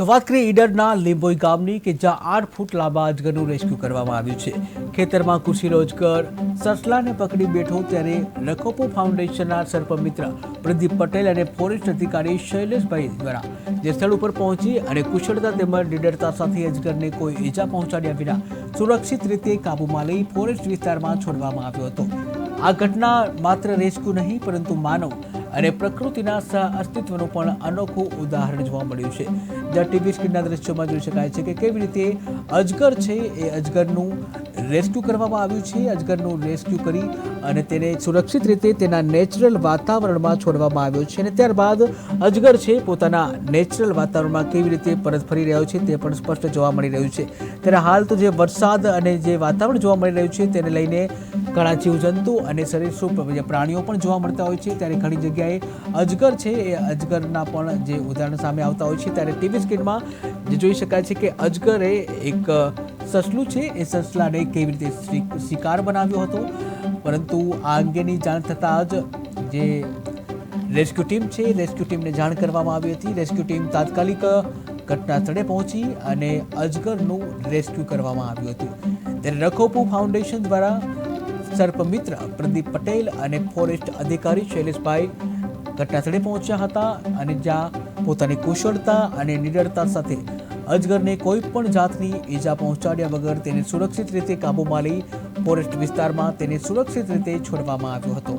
તો વાત કરીએ ઈડરના લીંબોઈ ગામની કે જ્યાં આઠ ફૂટ લાંબા અજગરનું રેસ્ક્યુ કરવામાં આવ્યું છે. ખેતરમાં કૃષિ રોજગાર, સસલાને પકડી બેઠો ત્યારે રખોપો ફાઉન્ડેશનના સર્પમિત્ર પ્રદીપ પટેલ અને ફોરેસ્ટ અધિકારી શૈલેષભાઈ દ્વારા જે સ્થળ ઉપર પહોંચી અને કુશળતા તેમજ નિડરતા સાથે અજગરને કોઈ ઈજા પહોંચાડ્યા વિના સુરક્ષિત રીતે કાબૂમાં લઈ ફોરેસ્ટ વિસ્તારમાં છોડવામાં આવ્યો હતો. આ ઘટના માત્ર રેસ્ક્યુ નહીં, પરંતુ માનવ અને પ્રકૃતિના સહ અસ્તિત્વનું પણ અનોખું ઉદાહરણ જોવા મળ્યું છે. જ્યાં ટીવી સ્ક્રીનના દ્રશ્યોમાં જોઈ શકાય છે કે કેવી રીતે અજગર છે એ અજગરનું રેસ્ક્યુ કરવામાં આવ્યું છે, અજગરનું રેસ્ક્યુ કરી અને તેને સુરક્ષિત રીતે તેના નેચરલ વાતાવરણમાં છોડવામાં આવ્યો છે અને ત્યારબાદ અજગર છે પોતાના નેચરલ વાતાવરણમાં કેવી રીતે પરત ફરી રહ્યો છે તે પણ સ્પષ્ટ જોવા મળી રહ્યું છે. ત્યારે હાલ તો જે વરસાદ અને જે વાતાવરણ જોવા મળી રહ્યું છે તેને લઈને ઘણા જીવજંતુ અને સરીસૃપ જે પ્રાણીઓ પણ જોવા મળતા હોય છે. ત્યારે ઘણી જગ્યાએ અજગર છે એ અજગરના પણ જે ઉદાહરણ સામે આવતા હોય છે. ત્યારે ટીવી સ્ક્રીનમાં જે જોઈ શકાય છે કે અજગરે એક સસલું છે. એ સસલાને કેવી રીતે શિકાર બનાવ્યો હતો. પરંતુ આ અંગેની જાણ થતાં જ જે રેસ્ક્યુ ટીમ છે, રેસ્ક્યુ ટીમને જાણ કરવામાં આવી હતી. રેસ્ક્યુ ટીમ તાત્કાલિક ઘટના સ્થળે પહોંચી અને અજગરનું રેસ્ક્યુ કરવામાં આવ્યું હતું. ત્યારે રખોપુ ફાઉન્ડેશન દ્વારા સર્પમિત્ર પ્રદીપ પટેલ અને ફોરેસ્ટ અધિકારી શૈલેષભાઈ ઘટના સ્થળે પહોંચ્યા હતા અને જ્યાં પોતાની કુશળતા અને નિડરતા સાથે અજગરને કોઈ પણ જાતની ઈજા પહોંચાડ્યા વગર તેને સુરક્ષિત રીતે કાબૂમાં લઈ ફોરેસ્ટ વિસ્તારમાં તેને સુરક્ષિત રીતે છોડવામાં આવ્યો હતો.